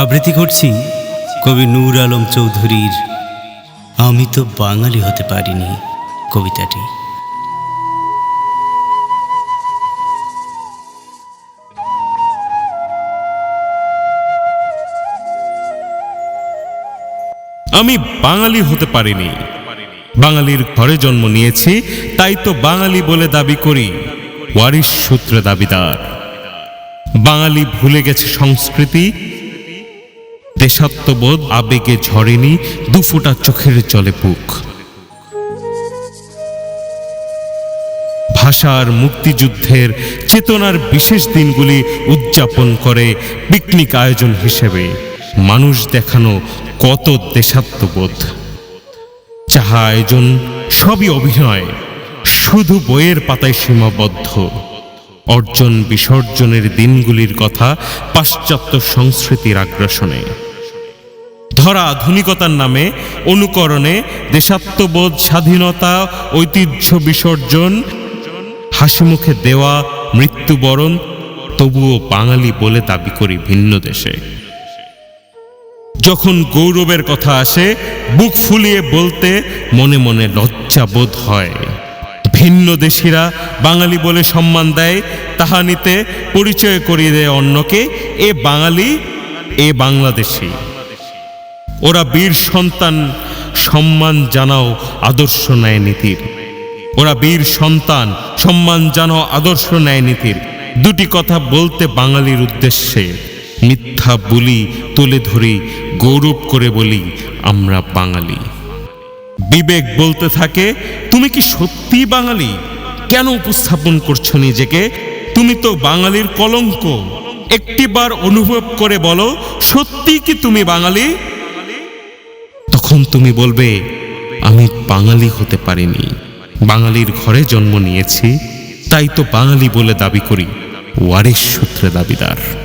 আবৃত্তি করছি কবি নূর আলম চৌধুরীর আমি তো বাঙালি হতে পারিনি কবিতাটি। আমি বাঙালি হতে পারিনি। বাঙালির ঘরে জন্ম নিয়েছি, তাই তো বাঙালি বলে দাবি করি। ওয়ারিশ সূত্রে দাবিদার। বাঙালি ভুলে গেছে সংস্কৃতি দেশাত্মবোধ আবেগে ঝরেনি দুফোঁটা চোখের জলে বুক। ভাষার মুক্তিযুদ্ধের চেতনার বিশেষ দিনগুলি উদযাপন করে পিকনিক আয়োজন হিসেবে মানুষ দেখানো কত দেশাত্মবোধ। যাহা আয়োজন সবই অভিনয়, শুধু বইয়ের পাতায় সীমাবদ্ধ। অর্জন বিসর্জনের দিনগুলির কথা পাশ্চাত্য সংস্কৃতির আগ্রাসনে। ধরা আধুনিকতার নামে, অনুকরণে, দেশাত্মবোধ, স্বাধীনতা, ঐতিহ্য বিসর্জন হাসি মুখে দেওয়া, মৃত্যুবরণ, তবুও বাঙালি বলে দাবি করি ভিন্ন দেশে। যখন গৌরবের কথা আসে, বুক ফুলিয়ে বলতে মনে মনে লজ্জা বোধ হয়। ভিন্ন দেশিরা বাঙালি বলে সম্মান দেয়, তাহা নিতে পরিচয় করিয়ে দেয় অন্যকে, এ বাঙালি, এ বাংলাদেশি। ওরা বীর সন্তান সম্মান জানাও, আদর্শ ন্যায় নীতির। ওরা বীর সন্তান সম্মান জানাও, আদর্শ ন্যায় নীতির। দুটি কথা বলতে বাঙালির উদ্দেশ্যে। মিথ্যা বলি তুলে ধরি, গৌরব করে বলি, আমরা বাঙালি। বিবেক বলতে থাকে, তুমি কি সত্যি বাঙালি? কেন উপস্থাপন করছ নিজেকে? তুমি তো বাঙালির কলঙ্ক। একটিবার অনুভব করে বলো, সত্যি কি তুমি বাঙালি? তখন তুমি বলবে, আমি বাঙালি হতে পারিনি। বাঙালির ঘরে জন্ম নিয়েছি, তাই তো বাঙালি বলে দাবি করি। ওয়ারেশ সূত্রে দাবিদার।